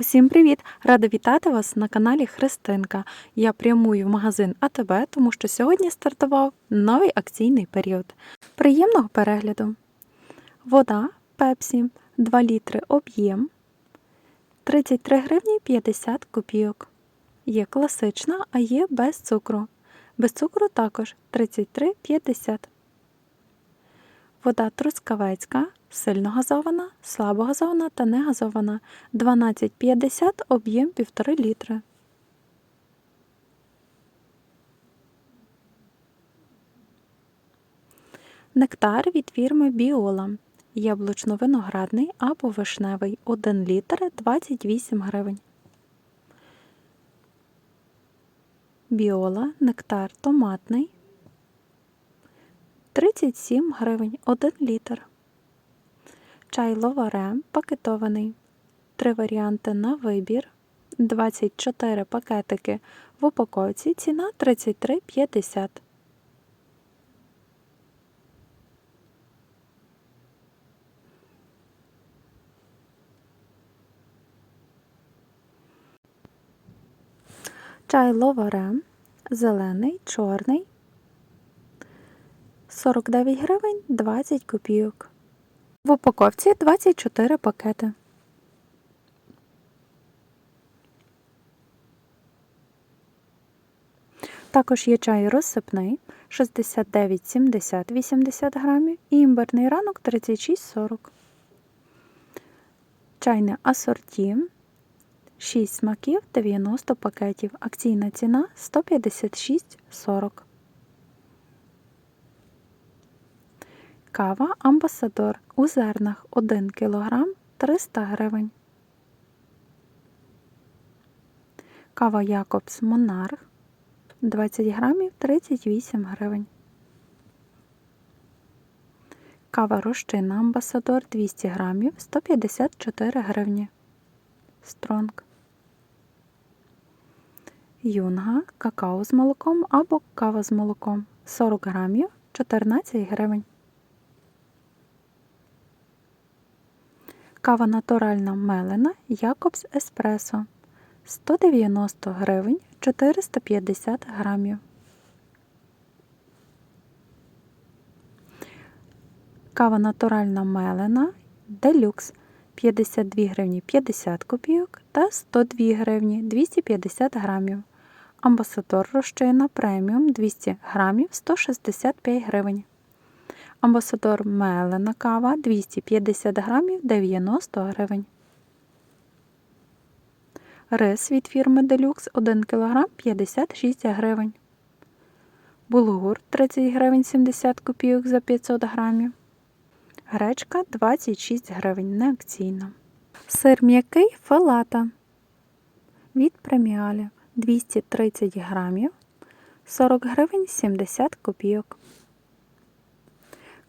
Усім привіт! Рада вітати вас на каналі Христинка. Я прямую в магазин АТБ, тому що сьогодні стартував новий акційний період. Приємного перегляду! Вода Пепсі 2 літри об'єм 33 гривні 50 копійок. Є класична, а є без цукру. Без цукру також 33,50. Вода трускавецька, сильно газована, слабо газована та не газована 12,50 об'єм 1,5 літри. Нектар від фірми Біола. Яблучно-виноградний або вишневий 1 літр 28 гривень. Біола, нектар томатний 37 гривень 1 літр. Чай ловаре пакетований. Три варіанти на вибір. 24 пакетики в упаковці. Ціна 33,50. Чай ловаре зелений, чорний 49 гривень 20 копійок. В упаковці 24 пакети. Також є чай розсипний 69,70 80 грамів і імбирний ранок 36,40. Чайне асорті 6 смаків 90 пакетів. Акційна ціна 156,40. Кава Амбасадор у зернах 1 кг 300 гривень. Кава Якобс Монарх 20 грамів 38 гривень. Кава Рощина Амбасадор 200 грамів 154 гривні. Стронг. Юнга какао з молоком або кава з молоком 40 грамів 14 гривень. Кава натуральна мелена Якобс Еспресо 190 гривень 450 грамів. Кава натуральна мелена Делюкс 52 гривні 50 копійок та 102 гривні 250 грамів. Амбасадор розчина преміум 200 грамів 165 гривень. Амбасадор мелена кава 250 грамів 90 гривень. Рис від фірми Deluxe 1 кг 56 гривень. Булгур 30 гривень 70 копійок за 500 грамів. Гречка 26 гривень неакційна. Сир м'який фалата від преміалі 230 грамів 40 гривень 70 копійок.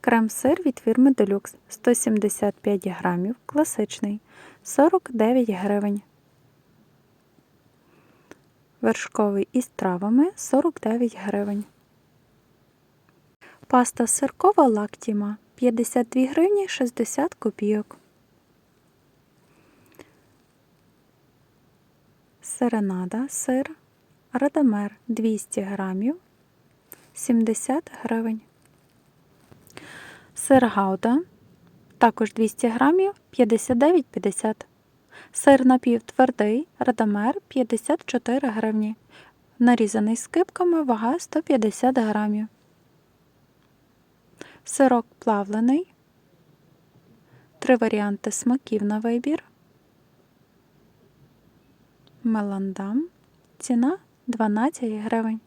Крем-сир від фірми Deluxe 175 грамів, класичний 49 гривень. Вершковий із травами 49 гривень. Паста сиркова лактіма 52 гривні 60 копійок. Серенада сир Радамер 200 грамів 70 гривень. Сир гауда також 200 грамів 59,50. Сир напівтвердий Радамер 54 гривні. Нарізаний скибками вага 150 грамів. Сирок плавлений. Три варіанти смаків на вибір. Меландам. Ціна 12 гривень.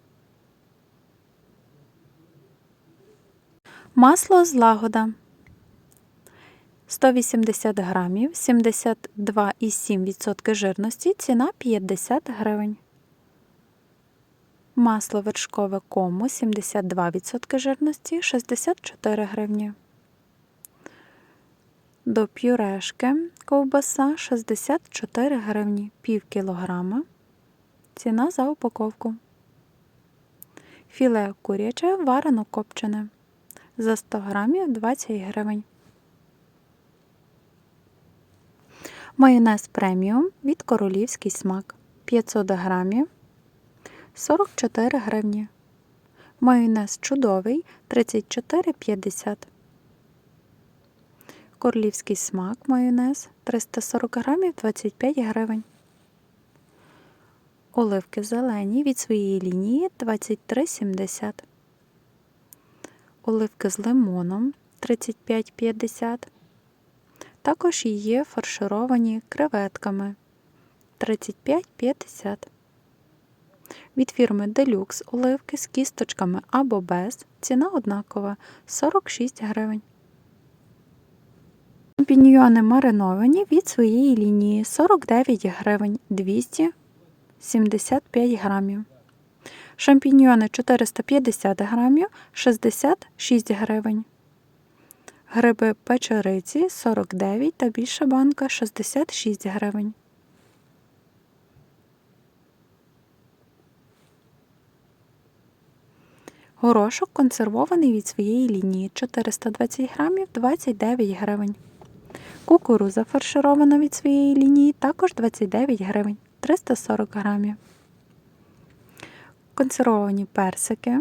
Масло злагода 180 грамів, 72,7% жирності, ціна 50 гривень. Масло вершкове кому 72% жирності 64 гривні. До пюрешки ковбаса 64 гривні, пів кілограма. Ціна за упаковку. Філе куряче варено копчене за 100 грамів 20 гривень. Майонез преміум від королівський смак 500 грамів 44 гривні. Майонез чудовий 34,50. Королівський смак майонез 340 грамів 25 гривень. Оливки зелені від своєї лінії 23,70. Оливки з лимоном 35,50. Також є фаршировані креветками 35,50. Від фірми Deluxe оливки з кісточками або без. Ціна однакова 46 гривень. Шампіньйони мариновані від своєї лінії 49 гривень 275 грамів. Шампіньйони 450 грамів 66 гривень. Гриби печериці 49 та більша банка 66 гривень. Горошок консервований від своєї лінії 420 грамів 29 гривень. Кукуруза фарширована від своєї лінії також 29 гривень 340 грамів. Консервовані персики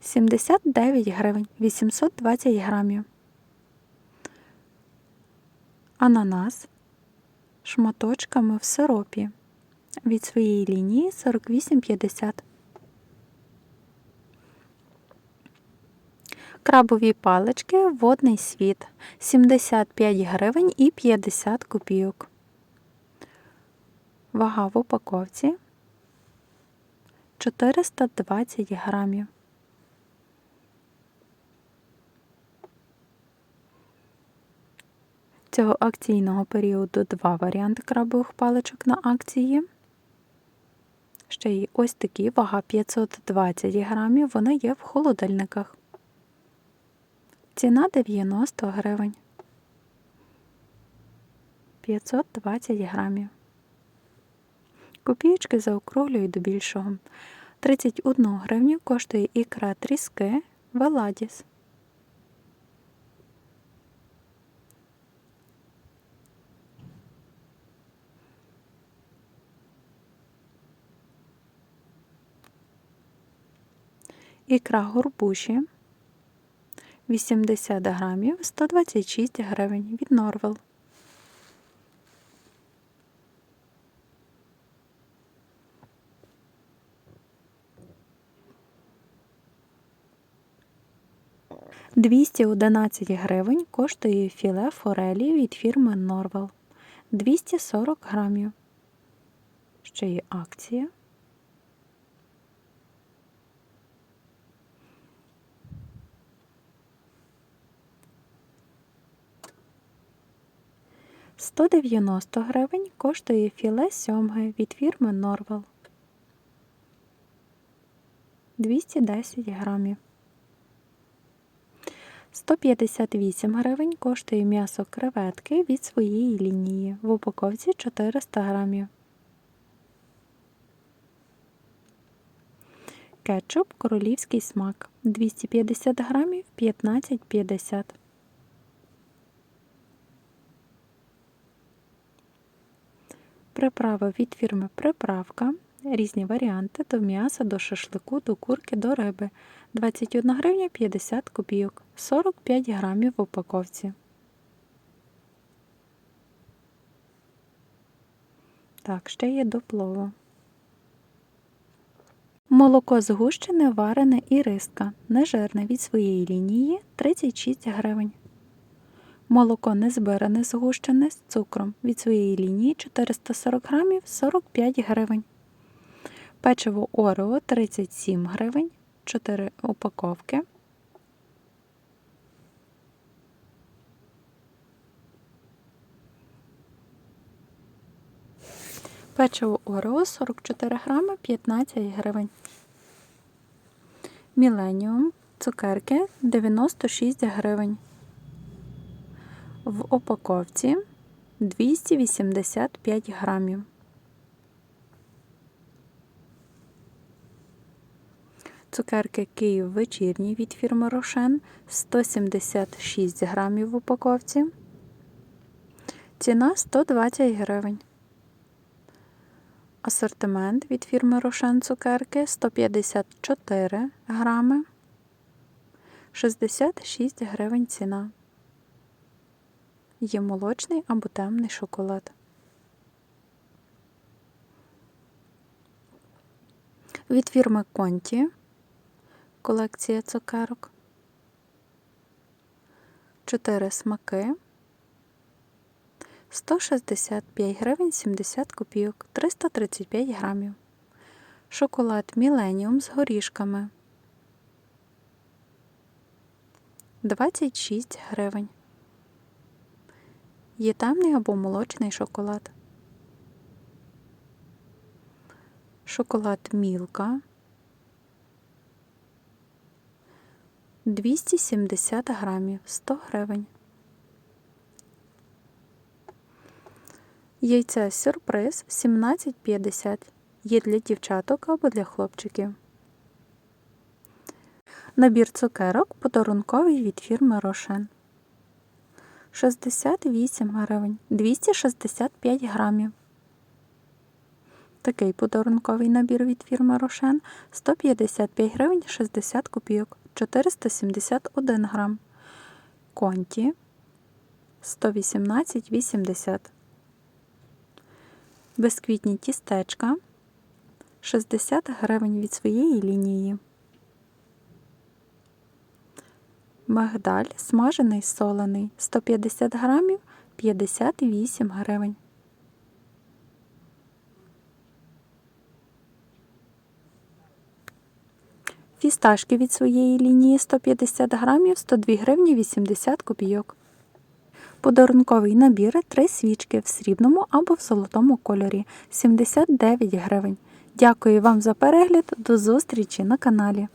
79 гривень 820 грамів. Ананас шматочками в сиропі від своєї лінії 48,50. Крабові палички водний світ 75 гривень і 50 копійок. Вага в упаковці 420 грамів. Цього акційного періоду два варіанти крабових паличок на акції. Ще є ось такі, вага 520 грамів, вони є в холодильниках. Ціна 90 гривень. 520 грамів. Копієчки заокруглюють до більшого. 31 гривню коштує ікра тріски Веладіс. Ікра горбуші 80 грамів 126 гривень від Норвел. Двісті одинадцять гривень коштує філе форелі від фірми Норвел 240 грамів. Ще є акція. Сто дев'яносто гривень коштує філе сьомги від фірми Норвел 210 грамів. 158 гривень коштує м'ясо креветки від своєї лінії в упаковці 400 грамів. Кетчуп королівський смак 250 грамів 15,50. Приправи від фірми Приправка. Різні варіанти до м'яса, до шашлику, до курки, до риби. 21 гривня 50 копійок, 45 грамів в упаковці. Так, ще є до плову. Молоко згущене, варене і риска. Нежирне від своєї лінії 36 гривень. Молоко незбиране згущене з цукром від своєї лінії 440 грамів 45 гривень. Печиво Орео 37 гривень, 4 упаковки. Печиво Орео 44 грами 15 гривень. Міленіум цукерки 96 гривень. В упаковці 285 грамів. Цукерки Київ вечірній від фірми Рошен 176 грамів в упаковці. Ціна 120 гривень. Асортимент від фірми Рошен цукерки 154 грами. 66 гривень ціна. Є молочний або темний шоколад. Від фірми Конті колекція цукерок. 4 смаки. 165 гривень 70 копійок, 335 грамів. Шоколад Міленіум з горішками. 26 гривень. Є темний або молочний шоколад. Шоколад Мілка. 270 грамів, 100 гривень. Яйця сюрприз 17,50. Є для дівчаток або для хлопчиків. Набір цукерок подарунковий від фірми Рошен. 68 гривень, 265 грамів. Такий подарунковий набір від фірми Рошен 155 гривень 60 копійок, 471 грам. Конті 118,80. Безквітні тістечка 60 гривень від своєї лінії. Мигдаль смажений солений 150 грамів 58 гривень. Фісташки від своєї лінії 150 грамів 102 гривні 80 копійок. Подарунковий набір три свічки в срібному або в золотому кольорі 79 гривень. Дякую вам за перегляд. До зустрічі на каналі.